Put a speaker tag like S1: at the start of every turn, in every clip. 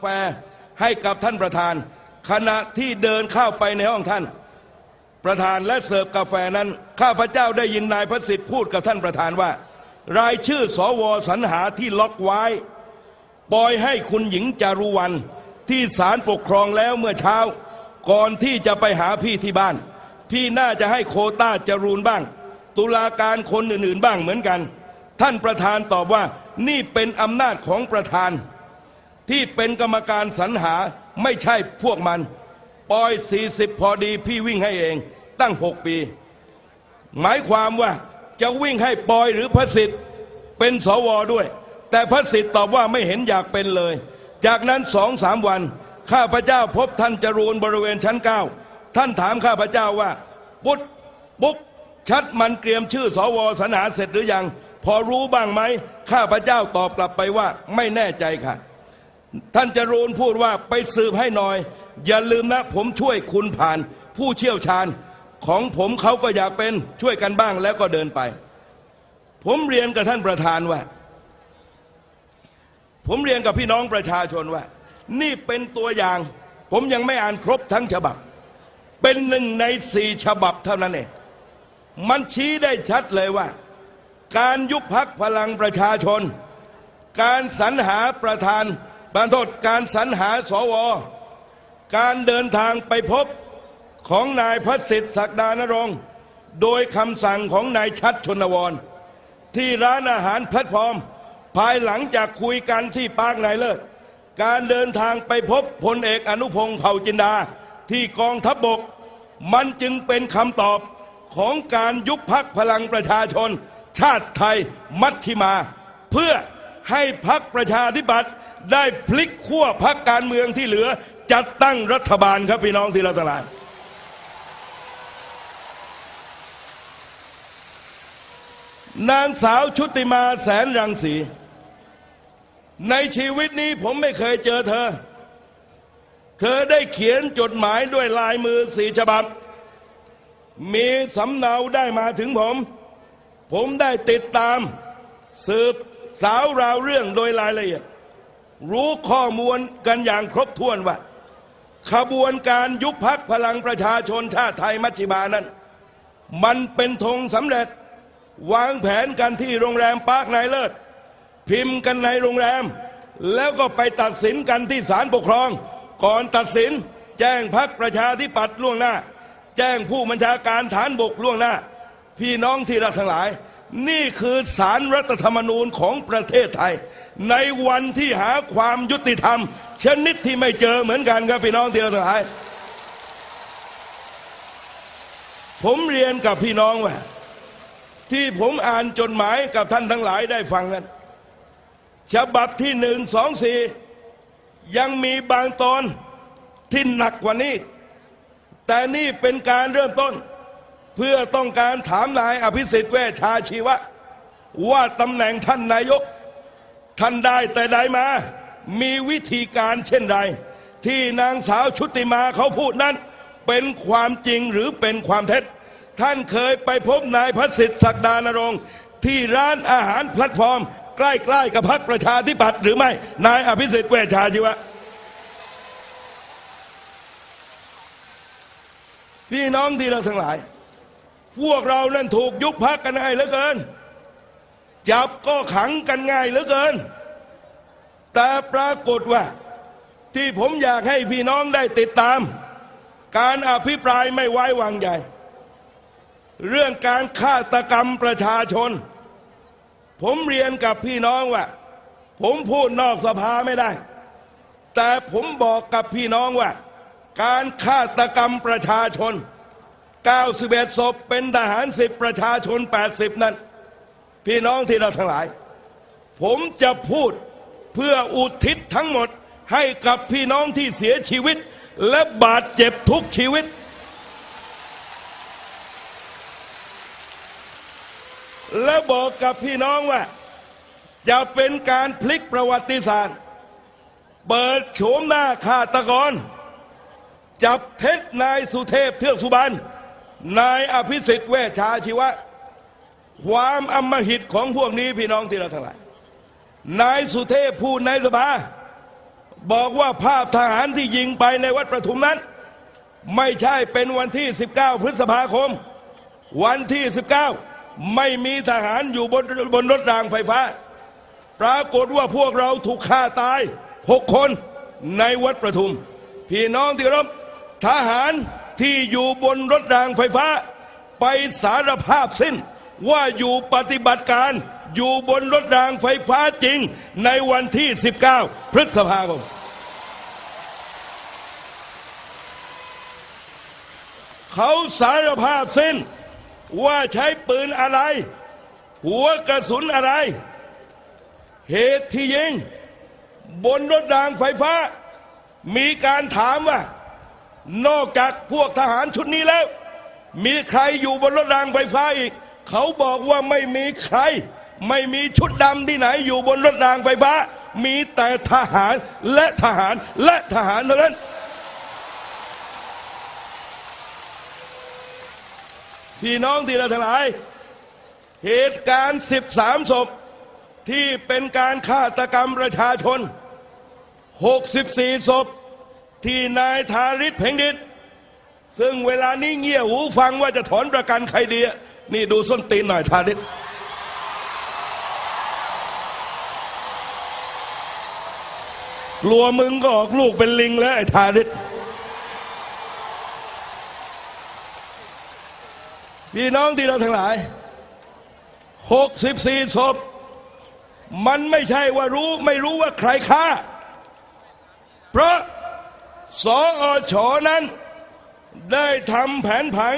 S1: แฟให้กับท่านประธาน ขณะที่เดินเข้าไปในห้องท่าน ประธานและเสิร์ฟกาแฟนั้น ข้าพเจ้าได้ยินนายพระสิทธิ์พูดกับท่านประธานว่า รายชื่อสวสรรหาที่ล็อกไว้ปล่อยให้คุณหญิงจารุวรรณที่ศาลปกครองแล้วเมื่อเช้า ก่อนที่จะไปหาพี่ที่บ้าน พี่น่าจะให้โคต้าจรูนบ้าง ตุลาการคนอื่นๆบ้างเหมือนกัน ท่านประธานตอบว่านี่เป็นอำนาจของประธาน ที่เป็นกรรมการสรรหาไม่ใช่พวกมัน ปอย 40 พอดีพี่วิ่งให้เองตั้ง 6 ปี หมายความว่าจะวิ่งให้ปอยหรือพระสิทธิ์เป็นสวด้วย แต่พระสิทธิ์ตอบว่าไม่เห็นอยากเป็นเลย จากนั้นสองสามวัน ข้าพเจ้าพบท่านจรูนบริเวณชั้นเก้าท่านถามข้าพเจ้าว่าปุ๊ดปุ๊กชัดมันเตรียมชื่อสวสนาเสร็จหรือยัง พอรู้บ้างไหมข้าพเจ้าตอบกลับไปว่าไม่แน่ใจค่ะ ท่านจรูนพูดว่าไปสืบให้หน่อย อย่าลืมนะ ผมช่วยคุณผ่าน ผู้เชี่ยวชาญของผมเขาก็อยากเป็นช่วยกันบ้างแล้วก็เดินไป ผมเรียนกับท่านประธานว่า ผมเรียนกับพี่น้องประชาชนว่า นี่เป็นตัวอย่าง ผมยังไม่อ่านครบทั้งฉบับ เป็นหนึ่งในสี่ฉบับเท่านั้นเองมันชี้ได้ชัดเลยว่า การยุบพักพลังประชาชน การสรรหาประธาน ประโทษการสรรหาสว การเดินทางไปพบของนายพระสิทธิ์ศักดานรงค์ โดยคำสั่งของนายชัดชนวร ที่ร้านอาหารแพลตฟอร์ม ภายหลังจากคุยกันที่ปาร์คนายเลิศ การเดินทางไปพบพลเอกอนุพงศ์เผ่าจินดา ที่กองทัพบบก มันจึงเป็นคำตอบของการยุบพักพลังประชาชน ชาติไทยมัชชิมา เพื่อให้พักประชาธิปัตย์ ได้พลิกขั้วพักการเมืองที่เหลือ จัดตั้งรัฐบาลครับพี่น้องที่ราทั้งหลานางสาวชุติมาแสนรังสี ในชีวิตนี้ผมไม่เคยเจอเธอ เธอได้เขียนจดหมายด้วยลายมือสีฉบับ มีสำเนาได้มาถึงผม ผมได้ติดตาม สืบสาวราวเรื่องโดยรายละเอียด รู้ข้อมูลกันอย่างครบถ้วนว่า ขบวนการยุบพักพลังประชาชนชาติไทยมัชชิมานั้น มันเป็นธงสำเร็จ วางแผนกันที่โรงแรมปาร์คนายเลิศ พิมพ์กันในโรงแรม แล้วก็ไปตัดสินกันที่ศาลปกครอง ก่อนตัดสินแจ้งพักประชาธิปัตย์ล่วงหน้า แจ้งผู้บัญชาการฐานบกล่วงหน้า พี่น้องที่รักทั้งหลาย นี่คือสารรัฐธรรมนูญของประเทศไทย ในวันที่หาความยุติธรรม ชนิดที่ไม่เจอเหมือนกันครับพี่น้องที่เรักทั้งหลาย ผมเรียนกับพี่น้องว่า ที่ผมอ่านจดหมายกับท่านทั้งหลายได้ฟังนั้นฉบับที่หนึ่งสองสี่ยังมีบางตอนที่หนักกว่านี้ แต่นี่เป็นการเริ่มต้น พื่อต้องการถามนายอภิสิทธิ์เวชชาชีวะ ว่าตำแหน่งท่านนายก ท่านได้แต่ใดมา มีวิธีการเช่นไรที่นางสาวชุติมาเขาพูดนั้น เป็นความจริงหรือเป็นความเท็จ ท่านเคยไปพบนายพระสิทธิ์ศักดานรงค์ที่ร้านอาหารแพลตฟอร์ม ใกล้ๆกับพรรคประชาธิปัตย์หรือไม่ นายอภิสิทธิ์เวชาชีวะพี่น้องที่เราทั้งหลาย พวกเรานั่นถูกยุบพักกันง่ายเหลือเกิน จับก็ขังกันง่ายเหลือเกิน แต่ปรากฏว่า ที่ผมอยากให้พี่น้องได้ติดตาม การอภิปรายไม่ไว้วางใจ เรื่องการฆาตกรรมประชาชน ผมเรียนกับพี่น้องว่า ผมพูดนอกสภาไม่ได้ แต่ผมบอกกับพี่น้องว่า การฆาตกรรมประชาชน 91ศพเป็นทหารสิบประชาชน 80 นั้น พี่น้องที่เราทั้งหลาย ผมจะพูดเพื่ออุทิศทั้งหมดให้กับพี่น้องที่เสียชีวิต และบาดเจ็บทุกชีวิต และบอกกับพี่น้องว่า จะเป็นการพลิกประวัติศาสตร์ เปิดโฉมหน้าฆาตกร จับเท็จนายสุเทพเทือกสุบรรณ นายอภิสิทธิ์เวชชาชีวะ ความอำมหิตของพวกนี้พี่น้องที่เราทั้งหลายนายสุเทพพูดในสภาบอกว่าภาพทหารที่ยิงไปในวัดประทุมนั้น ไม่ใช่เป็นวันที่ 19 พฤษภาคม วันที่ 19 ไม่มีทหารอยู่บนบนรถรางไฟฟ้า ปรากฏว่าพวกเราถูกฆ่าตายหกคนในวัดประทุม พี่น้องที่เคารพทหาร ที่อยู่บนรถรางไฟฟ้า ไปสารภาพสิ้น ว่าอยู่ปฏิบัติการอยู่บนรถรางไฟฟ้าจริง ในวันที่ 19 พฤษภาคมเขาสารภาพสิ้น ว่าใช้ปืนอะไร หัวกระสุนอะไร เหตุที่ยิง บนรถรางไฟฟ้า มีการถามว่า นอกจากพวกทหารชุดนี้แล้ว มีใครอยู่บนรถรางไฟฟ้าอีก เขาบอกว่าไม่มีใคร ไม่มีชุดดำที่ไหนอยู่บนรถรางไฟฟ้า มีแต่ทหารและทหารและทหารเท่านั้นพี่น้องที่เราทั้งหลาย เหตุการณ์ 13 ศพ ที่เป็นการฆาตกรรมประชาชน 64 ศพ ที่นายทาริศเพ่งดิษซึ่งเวลานี้เงี่ยหูฟังว่าจะถอนประกันใครดีนี่ดูส้นตีนหน่อยทาริศกลัวมึงก็ออกลูกเป็นลิงแล้วไอ้ทาริศพี่น้องที่เราทั้งหลาย64ศพมันไม่ใช่ว่ารู้ไม่รู้ว่าใครฆ่า เพราะ สอชอนั้น ได้ทำแผนผัง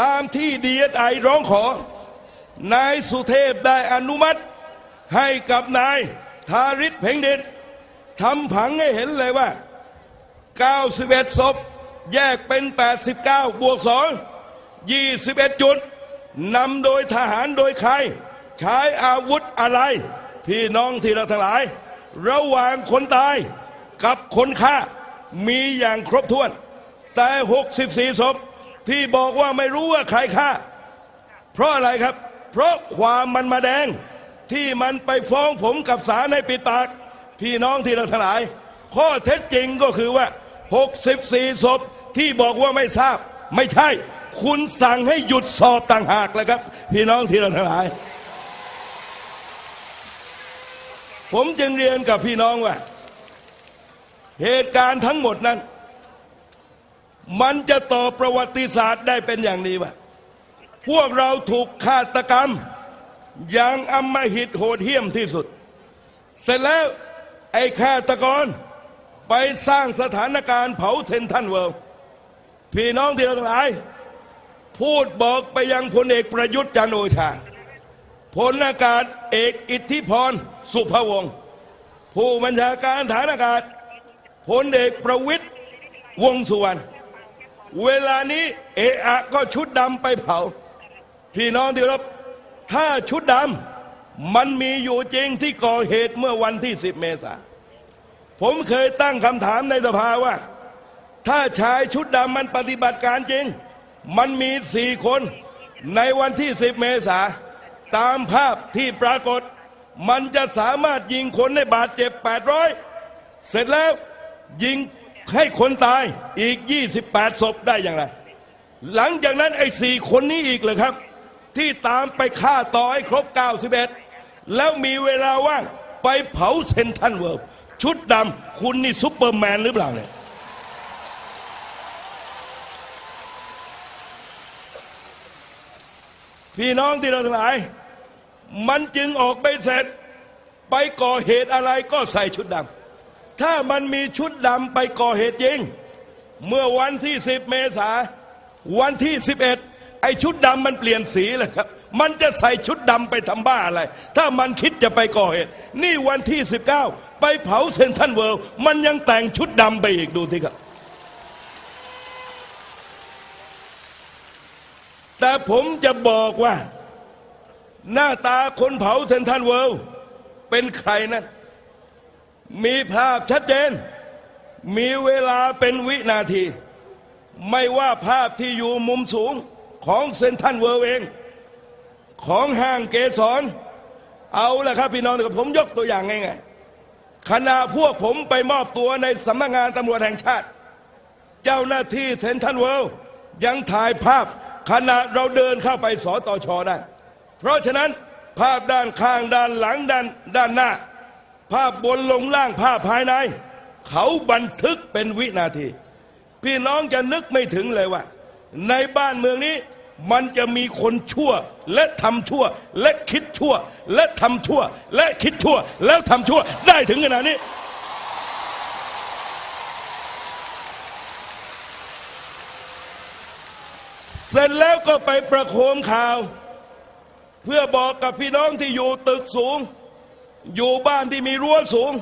S1: ตามที่ดีเอสไอร้องขอ นายสุเทพได้อนุมัติ ให้กับนายทาริศเพ่งเด็ดทำผังให้เห็นเลยว่า 91 ศพ แยกเป็น 89 บวก 2 21 จุดนำโดยทหารโดยใคร ใช้อาวุธอะไร พี่น้องที่เราทั้งหลาย ระหว่างคนตายกับคนฆ่า มีอย่างครบถ้วน แต่ 64 ศพที่บอกว่าไม่รู้ว่าใครฆ่า เพราะอะไรครับ เพราะความมันมาแดงที่มันไปฟ้องผมกับศาลให้ปิดปาก พี่น้องที่เราทั้งหลาย ข้อเท็จจริงก็คือว่า 64 ศพที่บอกว่าไม่ทราบ ไม่ใช่ คุณสั่งให้หยุดสอบต่างหากแล้วครับ พี่น้องที่เราทั้งหลาย ผมจึงเรียนกับพี่น้องว่า เหตุการณ์ทั้งหมดนั้น มันจะต่อประวัติศาสตร์ได้เป็นอย่างดีว่า พวกเราถูกฆาตกรรม อย่างอำมหิตโหดเหี้ยมที่สุด เสร็จแล้วไอ้ฆาตกรไปสร้างสถานการณ์เผาเซนทันเวิลด์พี่น้องที่เราทั้งหลาย พูดบอกไปยังพลเอกประยุทธ์จันโอชาพลอากาศเอกอิทธิพรสุภวงศ์ผู้บัญชาการฐานอากาศ พลเอกประวิตยวงสุวรรณเวลานี้เอะอะก็ชุดดำไปเผา พี่น้องที่รับถ้าชุดดำมันมีอยู่จริงที่ก่อเหตุเมื่อวันที่ 10 เมษาผมเคยตั้งคำถามในสภาว่า ถ้าชายชุดดำมันปฏิบัติการจริง มันมีสี่คนในวันที่ 10 เมษาตามภาพที่ปรากฏ มันจะสามารถยิงคนให้บาดเจ็บ 800 เสร็จแล้ว ยิงให้คนตายอีก 28 ศพได้อย่างไร หลังจากนั้นไอ้สี่คนนี้อีกเลยครับ ที่ตามไปฆ่าต่อให้ครบ 91 แล้วมีเวลาว่างไปเผาเซนทันเวิลด์ชุดดำคุณนี่ซุปเปอร์แมนหรือเปล่าเนี่ยพี่น้องที่เราทั้งหลาย มันจึงออกไปเสร็จ ไปก่อเหตุอะไรก็ใส่ชุดดำ ถ้ามันมีชุดดำไปก่อเหตุจริง เมื่อวันที่ 10 เมษาวันที่ 11 ไอชุดดำมันเปลี่ยนสีเลยครับ มันจะใส่ชุดดำไปทำบ้าอะไร ถ้ามันคิดจะไปก่อเหตุ นี่วันที่ 19 ไปเผาเซนทันเวิลด์มันยังแต่งชุดดำไปอีกดูทีครับ แต่ผมจะบอกว่า หน้าตาคนเผาเซนทันเวิลด์เป็นใครนั้น มีภาพชัดเจน มีเวลาเป็นวินาที ไม่ว่าภาพที่อยู่มุมสูงของเซนทันเวิลด์เอง ของห้างเกสรเอาละครับพี่น้องผมยกตัวอย่างง่ายๆขณะพวกผมไปมอบตัวในสำนักงานตำรวจแห่งชาติ เจ้าหน้าที่เซนทรัลเวิลด์ยังถ่ายภาพขณะเราเดินเข้าไปสอตอชอได้ เพราะฉะนั้นภาพด้านข้างด้านหลังด้านด้านหน้า ภาพบนลงล่างภาพภายใน เขาบันทึกเป็นวินาที พี่น้องจะนึกไม่ถึงเลยว่า ในบ้านเมืองนี้มันจะมีคนชั่ว และทำชั่ว และคิดชั่ว และทำชั่ว และคิดชั่ว แล้วทำชั่วได้ถึงขนาดนี้ เสร็จแล้วก็ไปประโคมข่าว เพื่อบอกกับพี่น้องที่อยู่ตึกสูง อยู่บ้านที่มีรั้วสูง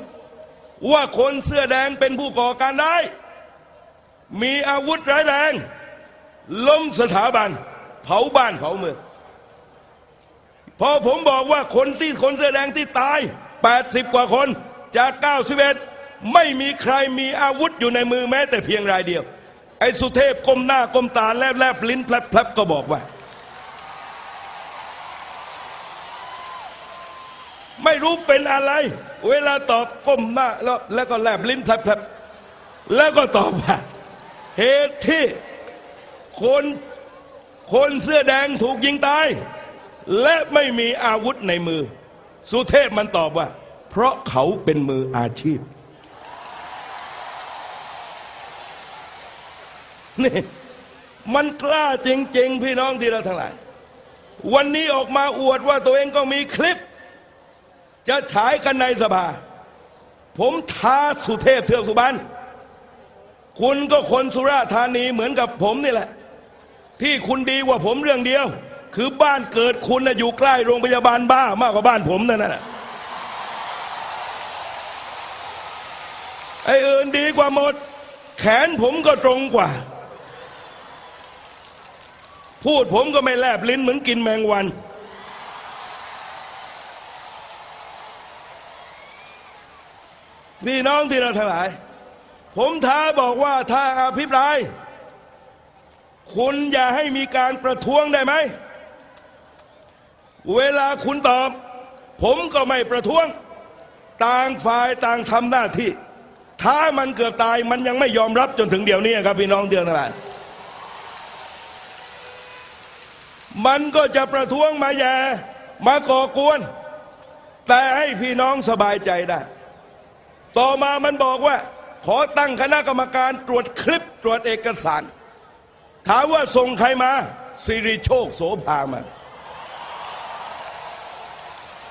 S1: ว่าคนเสื้อแดงเป็นผู้ก่อการร้ายมีอาวุธร้ายแรง ล้มสถาบัน เผาบ้านเผาเมืองพอผมบอกว่าคนที่คนเสื้อแดงที่ตาย 80 กว่าคนจาก 91 ไม่มีใครมีอาวุธอยู่ในมือแม้แต่เพียงรายเดียว ไอ้สุเทพก้มหน้าก้มตาแลบแลบลิ้นแผลบก็บอกว่า ไม่ รู้เป็นอะไร เวลาตอบก้มหน้าแล้วแล้วก็แลบลิ้นแผลบแล้วก็ตอบว่าเหตุที่คนคนเสื้อแดงถูกยิงตาย และไม่มีอาวุธในมือ สุเทพมันตอบว่า เพราะเขาเป็นมืออาชีพนี่มันกล้าจริง ๆ พี่น้องที่เราทั้งหลาย วันนี้ออกมาอวดว่าตัวเองก็มีคลิป จะฉายกันในสภา ผมท้าสุเทพเทือกสุบรรณคุณก็คนสุราธานีเหมือนกับผมนี่แหละ ที่คุณดีกว่าผมเรื่องเดียว คือบ้านเกิดคุณนะอยู่ใกล้โรงพยาบาลบ้ามากกว่าบ้านผมนั่นน่ะไอ้อื่นดีกว่าหมด แขนผมก็ตรงกว่า พูดผมก็ไม่แลบลิ้นเหมือนกินแมงวัน พี่น้องที่เราทั้งหลาย ผมท้าบอกว่าถ้าอภิปราย คุณอย่าให้มีการประท้วงได้ไหม เวลาคุณตอบ ผมก็ไม่ประท้วง ต่างฝ่ายต่างทำหน้าที่ ถ้ามันเกือบตายมันยังไม่ยอมรับจนถึงเดี๋ยวนี้ครับพี่น้องเดียวทั้งหลายมันก็จะประท้วงมาแย่มาก่อกวน แต่ให้พี่น้องสบายใจได้ ต่อมามันบอกว่า ขอตั้งคณะกรรมการตรวจคลิปตรวจเอกสาร ถามว่าส่งใครมาสิริโชคโสภามา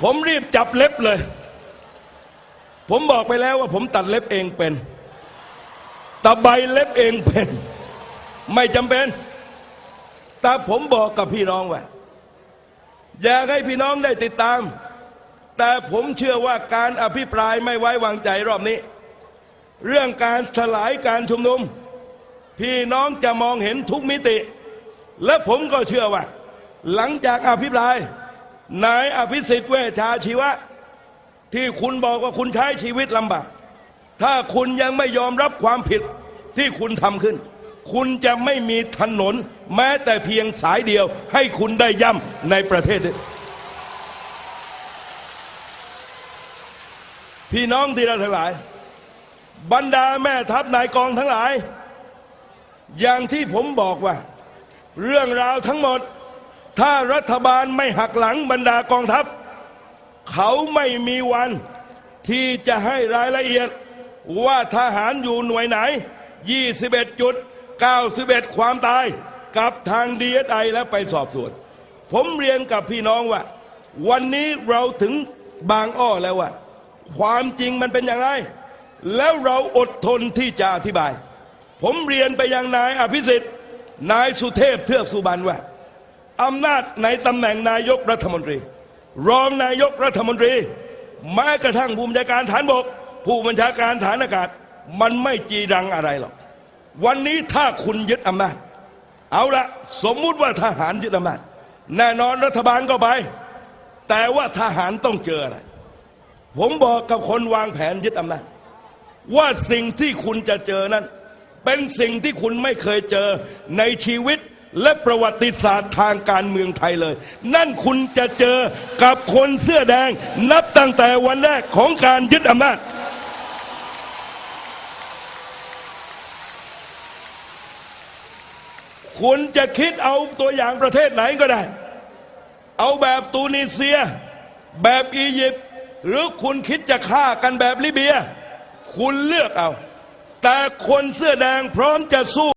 S1: ผมรีบจับเล็บเลย ผมบอกไปแล้วว่าผมตัดเล็บเองเป็นตะใบเล็บเองเป็น ไม่จำเป็น แต่ผมบอกกับพี่น้องว่า อยากให้พี่น้องได้ติดตาม แต่ผมเชื่อว่าการอภิปรายไม่ไว้วางใจรอบนี้ เรื่องการสลายการชุมนุม พี่น้องจะมองเห็นทุกมิติ และผมก็เชื่อว่า หลังจากอภิปราย นายอภิสิทธิ์เวชชาชีวะ ที่คุณบอกว่าคุณใช้ชีวิตลำบากถ้าคุณยังไม่ยอมรับความผิดที่คุณทำขึ้น คุณจะไม่มีถนน แม้แต่เพียงสายเดียว ให้คุณได้ย่ำในประเทศนี้ พี่น้องที่เราทั้งหลาย บรรดาแม่ทัพนายกองทั้งหลาย อย่างที่ผมบอกว่า เรื่องราวทั้งหมด ถ้ารัฐบาลไม่หักหลังบรรดากองทัพ เขาไม่มีวันที่จะให้รายละเอียดว่าทหารอยู่หน่วยไหน 21จุด91 ความตายกับทางดีเอสไอและไปสอบสวน ผมเรียนกับพี่น้องว่า วันนี้เราถึงบางอ้อแล้วว่า ความจริงมันเป็นอย่างไร แล้วเราอดทนที่จะอธิบาย ผมเรียนไปยังนายอภิสิทธิ์นายสุเทพเทือกสุบรรณว่าอำนาจในตำแหน่งนายกรัฐมนตรี รองนายกรัฐมนตรีแม้กระทั่งผู้บัญชาการฐานบก ผู้บัญชาการฐานอากาศ มันไม่จีรังอะไรหรอกวันนี้ถ้าคุณยึดอำนาจ เอาละสมมุติว่าทหารยึดอำนาจ แน่นอนรัฐบาลก็ไป แต่ว่าทหารต้องเจออะไร ผมบอกกับคนวางแผนยึดอำนาจว่าสิ่งที่คุณจะเจอนั้น เป็นสิ่งที่คุณไม่เคยเจอในชีวิตและประวัติศาสตร์ทางการเมืองไทยเลย นั่นคุณจะเจอกับคนเสื้อแดง นับตั้งแต่วันแรกของการยึดอำนาจคุณจะคิดเอาตัวอย่างประเทศไหนก็ได้ เอาแบบตูนิเซีย แบบอียิปต์ หรือคุณคิดจะฆ่ากันแบบลิเบีย คุณเลือกเอา แต่คนเสื้อแดงพร้อมจะสู้